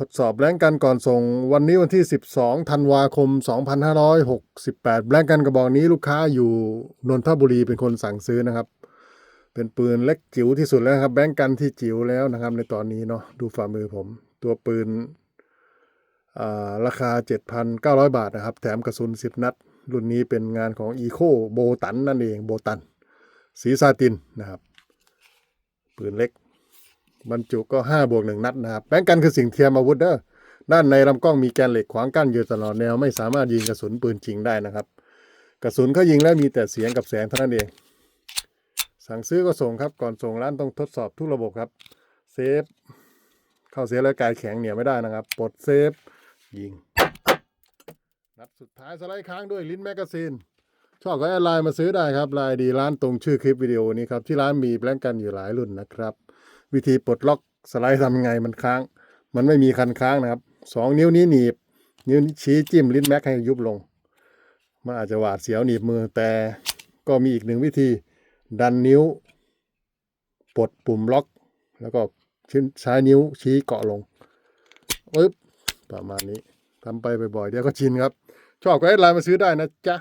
ทดสอบแบงก์กันก่อนส่งวันนี้วันที่ 12 ธันวาคม 2568 แบงก์กันกระบอกนี้ลูกค้าอยู่นนทบุรีเป็นคนสั่งซื้อนะครับ เป็นปืนเล็กจิ๋วที่สุดแล้วครับ แบงก์กันที่จิ๋วแล้วนะครับ ในตอนนี้เนาะดูฝ่ามือผม ตัวปืนอ่าราคา 7,900 บาทนะครับ แถมกระสุน 10 นัด รุ่นนี้เป็นงานของ e ีโคโบตันนั่นเองโบตันสีซาตินนะครับ ปืนเล็ก บรรจุก็5บวก1นัดนะครับแบงก์กันคือสิ่งเทียมอาวุธเด้อด้านในลำกล้องมีแกนเหล็กขวางกั้นอยู่ตลอดแนวไม่สามารถยิงกระสุนปืนจริงได้นะครับ กระสุนเขายิงแล้วมีแต่เสียงกับแสงเท่านั้นเอง สั่งซื้อก็ส่งครับก่อนส่งร้านต้องทดสอบทุกระบบครับ เซฟ เข้าเสียแล้วกายแข็งเหนียวไม่ได้นะครับปลดเซฟ ยิง นัดสุดท้ายสไลด์ค้างด้วยลิ้นแมกกาซีนชอบก็แอดไลน์มาซื้อได้ครับไลน์ดีร้านตรงชื่อคลิปวิดีโอนี้ครับที่ร้านมีแบงก์กันอยู่หลายรุ่นนะครับ วิธีปลดล็อกสไลด์ทำยังไงมันค้าง มันไม่มีคันค้างนะครับสองนิ้วนี้หนีบ นิ้วชี้จิ้มลิ้นแม็กให้ยุบลง มันอาจจะหวาดเสียวหนีบมือแต่ก็มีอีกหนึ่งวิธีดันนิ้ว ปลดปุ่มล็อก แล้วก็ใช้นิ้วชี้เกาะลงปึ๊บประมาณนี้ทำไปบ่อยๆเดี๋ยวก็ชินครับ ชอบก็แอดไลน์มาซื้อได้นะจ๊ะ